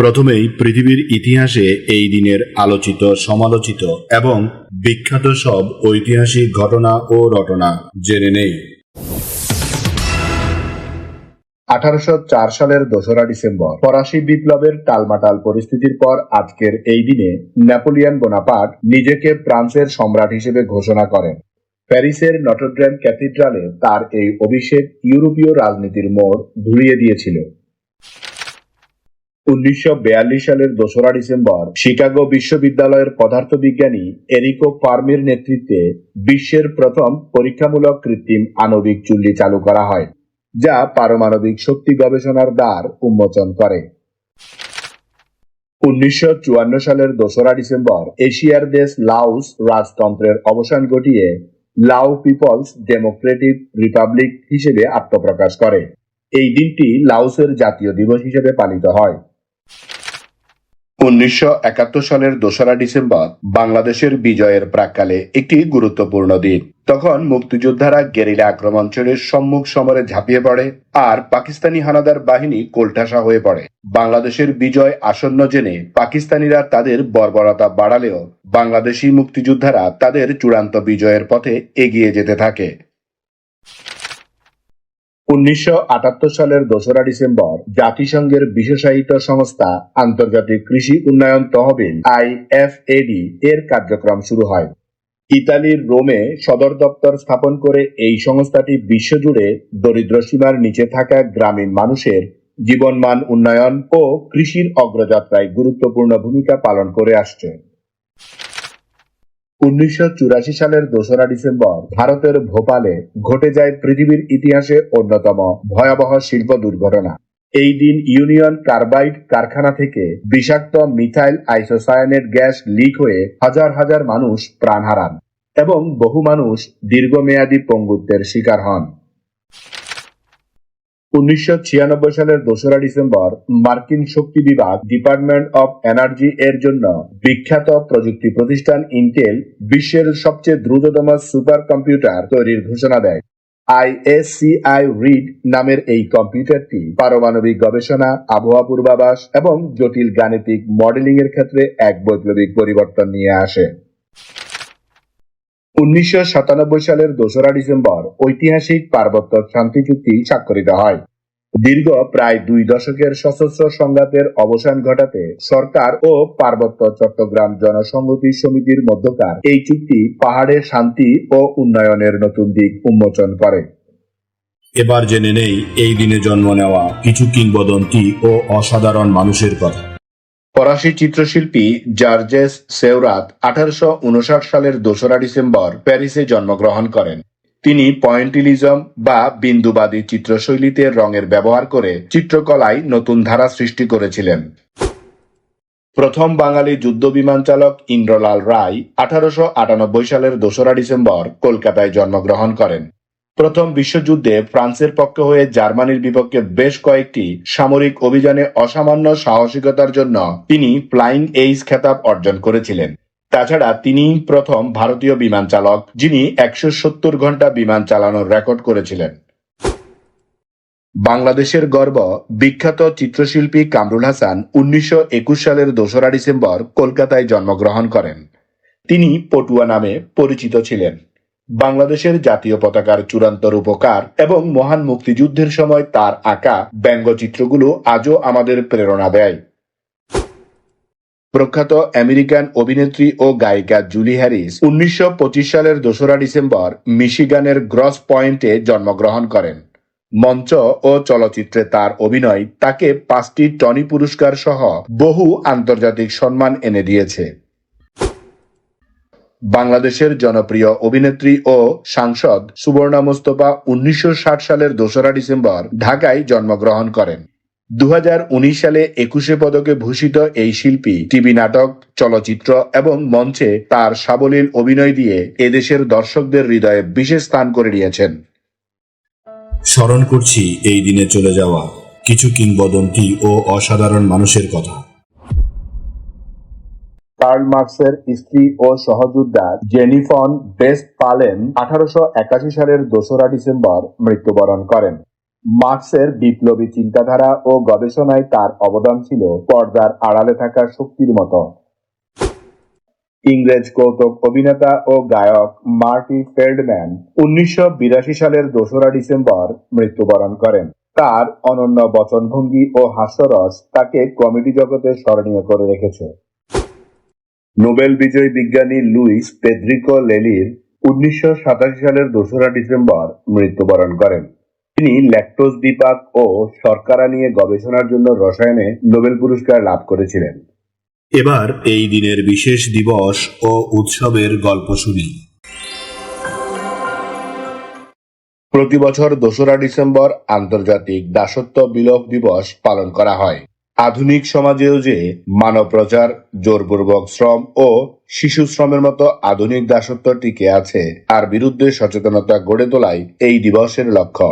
প্রথমেই পৃথিবীর ইতিহাসে এই দিনের আলোচিত, সমালোচিত এবং বিখ্যাত সব ঐতিহাসিক ঘটনা ও রটনা জেনে নেই। আঠারোশো চার সালের দোসরা ডিসেম্বর, ফরাসি বিপ্লবের টালমাটাল পরিস্থিতির পর আজকের এই দিনে নেপোলিয়ন বোনাপার্ট নিজেকে ফ্রান্সের সম্রাট হিসেবে ঘোষণা করেন। প্যারিসের নটরড্রেম ক্যাথিড্রালে তার এই অভিষেক ইউরোপীয় রাজনীতির মোড় ঘুরিয়ে দিয়েছিল। উনিশশো বিয়াল্লিশ সালের দোসরা ডিসেম্বর শিকাগো বিশ্ববিদ্যালয়ের পদার্থবিজ্ঞানী এরিকো ফার্মির নেতৃত্বে বিশ্বের প্রথম পরীক্ষামূলক কৃত্রিম আণবিক চুল্লি চালু করা হয়, যা পারমাণবিক শক্তি গবেষণার দ্বার উন্মোচন করে। উনিশশো চুয়ান্ন সালের দোসরা ডিসেম্বর এশিয়ার দেশ লাউস রাজতন্ত্রের অবসান ঘটিয়ে লাও পিপলস ডেমোক্রেটিক রিপাবলিক হিসেবে আত্মপ্রকাশ করে। এই দিনটি লাউসের জাতীয় দিবস হিসেবে পালিত হয়। উনিশশো একাত্তর সালের দোসরা ডিসেম্বর বাংলাদেশের বিজয়ের প্রাককালে একটি গুরুত্বপূর্ণ দিন। তখন মুক্তিযোদ্ধারা গেরিলা আক্রমণ ছেড়ে সম্মুখ সমরে ঝাঁপিয়ে পড়ে আর পাকিস্তানি হানাদার বাহিনী কোলঠাসা হয়ে পড়ে। বাংলাদেশের বিজয় আসন্ন জেনে পাকিস্তানিরা তাদের বর্বরতা বাড়ালেও বাংলাদেশি মুক্তিযোদ্ধারা তাদের চূড়ান্ত বিজয়ের পথে এগিয়ে যেতে থাকে। উনিশশো আটাত্তর সালের দোসরা ডিসেম্বর জাতিসংঘের বিশেষায়িত সংস্থা আন্তর্জাতিক কৃষি উন্নয়ন তহবিল আইএফএডি এর কার্যক্রম শুরু হয়। ইতালির রোমে সদর দপ্তর স্থাপন করে এই সংস্থাটি বিশ্বজুড়ে দরিদ্র সীমার নিচে থাকা গ্রামীণ মানুষের জীবনমান উন্নয়ন ও কৃষির অগ্রযাত্রায় গুরুত্বপূর্ণ ভূমিকা পালন করে আসছে। উনিশশো চুরাশি সালের দোসরা ডিসেম্বর ভারতের ভোপালে ঘটে যায় পৃথিবীর ইতিহাসে অন্যতম ভয়াবহ শিল্প দুর্ঘটনা। এই দিন ইউনিয়ন কার্বাইড কারখানা থেকে বিষাক্ত মিথাইল আইসোসায়ানেট গ্যাস লিক হয়ে হাজার হাজার মানুষ প্রাণ হারান এবং বহু মানুষ দীর্ঘমেয়াদী পঙ্গুত্বের শিকার হন। উনিশশো ছিয়ানব্বই সালের দোসরা ডিসেম্বর মার্কিন শক্তি বিভাগ ডিপার্টমেন্ট অফ এনার্জি এর জন্য বিখ্যাত প্রযুক্তি প্রতিষ্ঠান ইন্টেল বিশ্বের সবচেয়ে দ্রুততম সুপার কম্পিউটার তৈরির ঘোষণা দেয়। আইএসসিআই রিড নামের এই কম্পিউটারটি পারমাণবিক গবেষণা, আবহাওয়া পূর্বাভাস এবং জটিল গাণিতিক মডেলিং এর ক্ষেত্রে এক বৈপ্লবিক পরিবর্তন নিয়ে আসে। উনিশশো সাতানব্বই সালের দোসরা ডিসেম্বর ঐতিহাসিক পার্বত্য শান্তি চুক্তি স্বাক্ষরিত হয়। দীর্ঘ প্রায় দুই দশকের সশস্ত্র সংঘাতের অবসান ঘটাতে সরকার ও পার্বত্য চট্টগ্রাম জনসংহতি সমিতির মধ্যকার এই চুক্তি পাহাড়ের শান্তি ও উন্নয়নের নতুন দিক উন্মোচন করে। এবার জেনে নেই, এই দিনে জন্ম নেওয়া কিছু কিংবদন্তি ও অসাধারণ মানুষের কথা। ফরাসি চিত্রশিল্পী জার্জেস সেওরাত আঠারোশো উনষাট সালের দোসরা ডিসেম্বর প্যারিসে জন্মগ্রহণ করেন। তিনি পয়েন্টিলিজম বা বিন্দুবাদী চিত্রশৈলীতে রঙের ব্যবহার করে চিত্রকলায় নতুন ধারা সৃষ্টি করেছিলেন। প্রথম বাঙালি যুদ্ধ বিমান চালক ইন্দ্রলাল রায় আঠারোশ আটানব্বই সালের দোসরা ডিসেম্বর কলকাতায় জন্মগ্রহণ করেন। প্রথম বিশ্বযুদ্ধে ফ্রান্সের পক্ষে হয়ে জার্মানির বিপক্ষে বেশ কয়েকটি সামরিক অভিযানে অসামান্য সাহসিকতার জন্য তিনি ফ্লাইং এইস খেতাব অর্জন করেছিলেন। তাছাড়া তিনি প্রথম ভারতীয় বিমান চালক, যিনি একশো সত্তর ঘণ্টা বিমান চালানোর রেকর্ড করেছিলেন। বাংলাদেশের গর্ব, বিখ্যাত চিত্রশিল্পী কামরুল হাসান উনিশশো একুশ সালের দোসরা ডিসেম্বর কলকাতায় জন্মগ্রহণ করেন। তিনি পটুয়া নামে পরিচিত ছিলেন। বাংলাদেশের জাতীয় পতাকার চূড়ান্ত রূপকার এবং মহান মুক্তিযুদ্ধের সময় তার আঁকা ব্যঙ্গচিত্রগুলো আজও আমাদের প্রেরণা দেয়। প্রখ্যাত আমেরিকান অভিনেত্রী ও গায়িকা জুলি হ্যারিস উনিশশো পঁচিশ সালের দোসরা ডিসেম্বর মিশিগানের গ্রস পয়েন্টে জন্মগ্রহণ করেন। মঞ্চ ও চলচ্চিত্রে তার অভিনয় তাকে পাঁচটি টনি পুরস্কার সহ বহু আন্তর্জাতিক সম্মান এনে দিয়েছে। বাংলাদেশের জনপ্রিয় অভিনেত্রী ও সাংসদ সুবর্ণা মোস্তফা উনিশশো ষাট সালের দোসরা ডিসেম্বর ঢাকায় জন্মগ্রহণ করেন। দু হাজার উনিশ সালে একুশে পদকে ভূষিত এই শিল্পী, টিভি নাটক, চলচ্চিত্র এবং মঞ্চে তার সাবলীল অভিনয় দিয়ে এদেশের দর্শকদের হৃদয়ে বিশেষ স্থান করে নিয়েছেন। স্মরণ করছি এই দিনে চলে যাওয়া কিছু কিংবদন্তি ও অসাধারণ মানুষের কথা। কার্ল মার্কসের স্ত্রী ও সহযোদ্ধা জেনিফন বেস্ট পালেন আঠারোশো একাশি সালের দোসরা ডিসেম্বর মৃত্যুবরণ করেন। মার্কসের বিপ্লবী চিন্তাধারা ও গবেষণায় তার অবদান ছিল পর্দার আড়ালে থাকা শক্তির মতো। ইংরেজ কৌতুক অভিনেতা ও গায়ক মার্টি ফেল্ডম্যান উনিশশো বিরাশি সালের দোসরা ডিসেম্বর মৃত্যুবরণ করেন। তার অনন্য বচনভঙ্গি ও হাস্যরস তাকে কমেডি জগতে স্মরণীয় করে রেখেছে। নোবেল বিজয়ী বিজ্ঞানী লুইস পেদ্রিকো লেলির উনিশশো সাতাশি সালের দোসরা ডিসেম্বর মৃত্যুবরণ করেন। তিনি ল্যাকটোজ বিপাক ও শর্করা নিয়ে গবেষণার জন্য রসায়নে নোবেল পুরস্কার লাভ করেছিলেন। এবার এই দিনের বিশেষ দিবস ও উৎসবের গল্প শুনি। প্রতি বছর দোসরা ডিসেম্বর আন্তর্জাতিক দাসত্ব বিলোপ দিবস পালন করা হয়। আধুনিক সমাজেও যে মানব প্রচার, জোরপূর্বক শ্রম ও শিশু শ্রমের মতো আধুনিক দাসত্ব টিকে আছে, তার বিরুদ্ধে সচেতনতা গড়ে তোলাই এই দিবসের লক্ষ্য।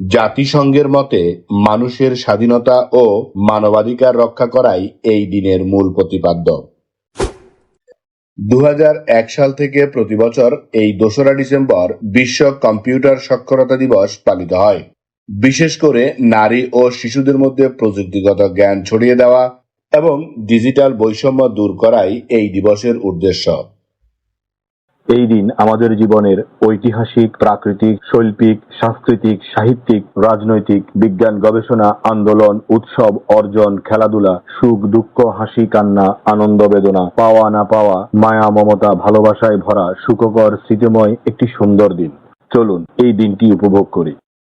জাতিসংঘের মতে, মানুষের স্বাধীনতা ও মানবাধিকার রক্ষা করাই এই দিনের মূল প্রতিপাদ্য। দু হাজার এক সাল থেকে প্রতি বছর এই দোসরা ডিসেম্বর বিশ্ব কম্পিউটার সাক্ষরতা দিবস পালিত হয়। বিশেষ করে নারী ও শিশুদের মধ্যে প্রযুক্তিগত জ্ঞান ছড়িয়ে দেওয়া এবং ডিজিটাল বৈষম্য দূর করাই এই দিবসের উদ্দেশ্য। এই দিন আমাদের জীবনের ঐতিহাসিক, প্রাকৃতিক, শৈল্পিক, সাংস্কৃতিক, সাহিত্যিক, রাজনৈতিক, বিজ্ঞান, গবেষণা, আন্দোলন, উৎসব, অর্জন, খেলাধুলা, সুখ, দুঃখ, হাসি, কান্না, আনন্দ, বেদনা, পাওয়া, না পাওয়া, মায়া, মমতা, ভালোবাসায় ভরা, সুখকর, স্মৃতিময় একটি সুন্দর দিন। চলুন এই দিনটি উপভোগ করি।